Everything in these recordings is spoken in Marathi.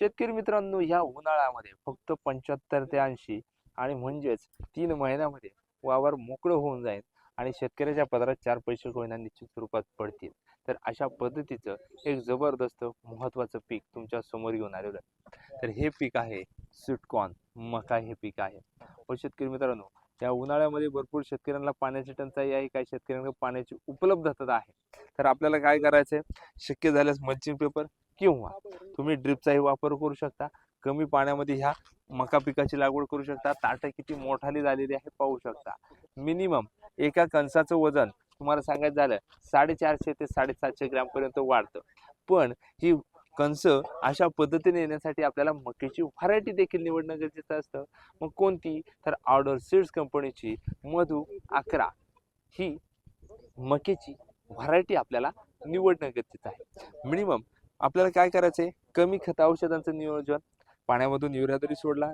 शेतकरी मित्रांनो ह्या उन्हाळ्यामध्ये फक्त पंच्याहत्तर ते ऐंशी आणि म्हणजेच तीन महिन्यामध्ये वावर मोकळं होऊन जाईल आणि शेतकऱ्याच्या पदरात चार पैसे कोयना निश्चित स्वरूपात पडतील. तर अशा पद्धतीचं एक जबरदस्त महत्त्वाचं पीक तुमच्यासमोर घेऊन आलेलं आहे. तर हे पीक आहे स्वीटकॉर्न मका हे पीक आहे. व शेतकरी मित्रांनो या उन्हाळ्यामध्ये भरपूर शेतकऱ्यांना पाण्याची टंचाई आहे काही शेतकऱ्यांना पाण्याची उपलब्धता आहे. तर आपल्याला काय करायचं आहे शक्य झाल्यास मल्चिंग पेपर किंवा तुम्ही ड्रिपचाही वापर करू शकता. कमी पाण्यामध्ये ह्या मका पिकाची लागवड करू शकता. ताटं किती मोठाली झालेली आहे पाहू शकता. मिनिमम एका कणसाचं वजन तुम्हाला सांगायचं झालं साडेचारशे ते साडेसातशे ग्रॅम पर्यंत वाढतं. पण ही कणस अशा पद्धतीने येण्यासाठी आपल्याला मक्याची व्हरायटी देखील निवडणं गरजेचं असतं. मग कोणती? तर ऑर्डर सीड्स कंपनीची मधू अकरा. ही मक्याची व्हरायटी आपल्याला निवडणं गरजेचं आहे. मिनिमम आपल्याला काय करायचं आहे कमी खत औषधांचं नियोजन. पाण्यामधून युरिया जरी सोडला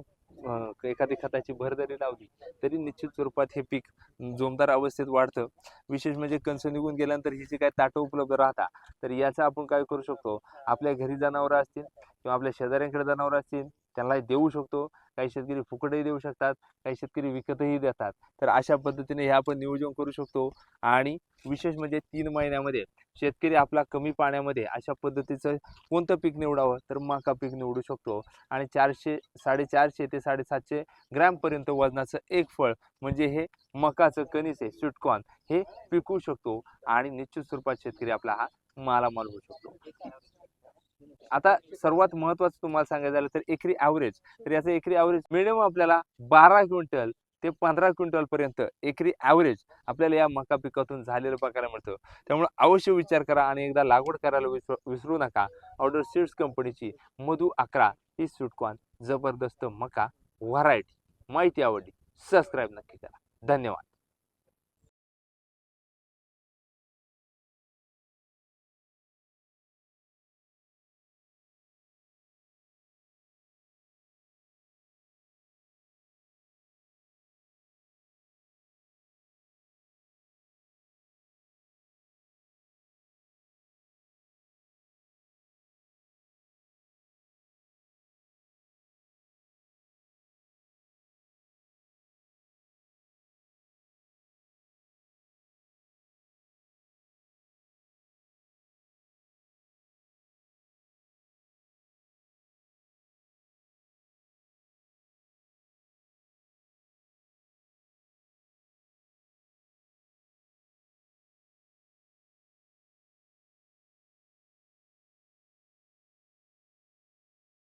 एखादी खताची भर जरी लावली तरी निश्चित स्वरूपात हे पीक जोमदार अवस्थेत वाढतं. विशेष म्हणजे कंस निघून गेल्यानंतर ही जी काय ताटं उपलब्ध राहतात तर याचा आपण काय करू शकतो? आपल्या घरी जनावरं असतील किंवा आपल्या शेजाऱ्यांकडे जनावरं असतील त्यांना देऊ शकतो. काही शेतकरी फुकटही देऊ शकतात काही शेतकरी विकतही देतात. तर अशा पद्धतीने हे आपण नियोजन करू शकतो. आणि विशेष म्हणजे तीन महिन्यामध्ये शेतकरी आपला कमी पाण्यामध्ये अशा पद्धतीचं कोणतं पीक निवडावं तर मका पीक निवडू शकतो. आणि चारशे साडेचारशे ते साडेसातशे ग्रॅमपर्यंत वजनाचं एक फळ म्हणजे हे मकाचं कणीस आहे स्वीटकॉर्न हे पिकवू शकतो. आणि निश्चित स्वरूपात शेतकरी आपला हा मालामाल होऊ शकतो. आता सर्वात महत्वाचं तुम्हाला सांगायचं झालं तर एकरी ॲव्हरेज तर याचं एकरी ॲव्हरेज मिनिमम आपल्याला बारा क्विंटल ते पंधरा क्विंटल पर्यंत एकरी ॲव्हरेज आपल्याला या मका पिकातून झालेलं बघायला मिळतं. त्यामुळे अवश्य विचार करा आणि एकदा लागवड करायला विसरू विसरू नका. ऑर्डर सीड्स कंपनीची मधू अकरा ही सुटकॉन. जबरदस्त मका व्हरायटी माहिती आवडली सबस्क्राईब नक्की करा. धन्यवाद.